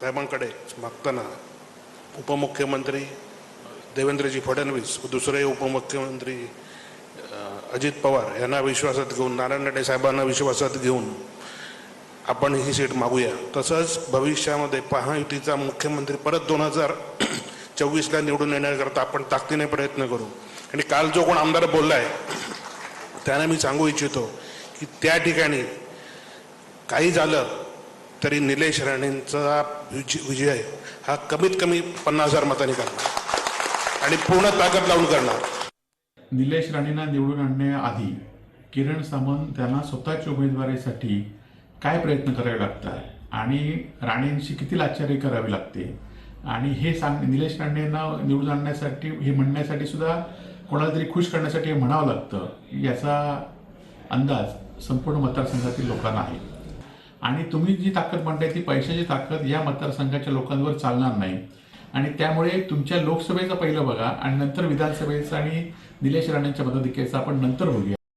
साहेबांकडे मागताना उपमुख्यमंत्री देवेंद्रजी फडणवीस व दुसरे उपमुख्यमंत्री अजित पवार यांना विश्वासात घेऊन नारायण राणे साहेबांना विश्वासात घेऊन आपण ही सीट मागूया. तसंच भविष्यामध्ये महायुतीचा मुख्यमंत्री परत दोन हजार चोवीसला निवडून येण्याकरता आपण ताकदीने प्रयत्न करू. आणि काल जो कोण आमदार बोलला आहे त्यांना मी सांगू इच्छितो की त्या ठिकाणी काही झालं तरी निलेश राणेंचा विजय विजय हा कमीत कमी पन्नास हजार मतांनी करणार. आणि पूर्ण ताकद लावून करणार. निलेश राणेंना निवडून आणण्याआधी किरण सामंत त्यांना स्वतःच्या उमेदवारीसाठी काय प्रयत्न करावे लागतात? आणि राणेंशी किती लाचारी करावी लागते? आणि हे सांग निलेश राणेंना निवडून आणण्यासाठी हे म्हणण्यासाठी सुद्धा कोणाला तरी खुश करण्यासाठी हे म्हणावं लागतं याचा अंदाज संपूर्ण मतदारसंघातील लोकांना आहे. आणि तुम्ही जी ताकद म्हणताय ती पैशाची ताकद या मतदारसंघाच्या लोकांवर चालणार नाही. आणि त्यामुळे तुमच्या लोकसभेचं पहिलं बघा आणि नंतर विधानसभेचं आणि निलेश राणेंच्या मदतिकेचं आपण नंतर बघूया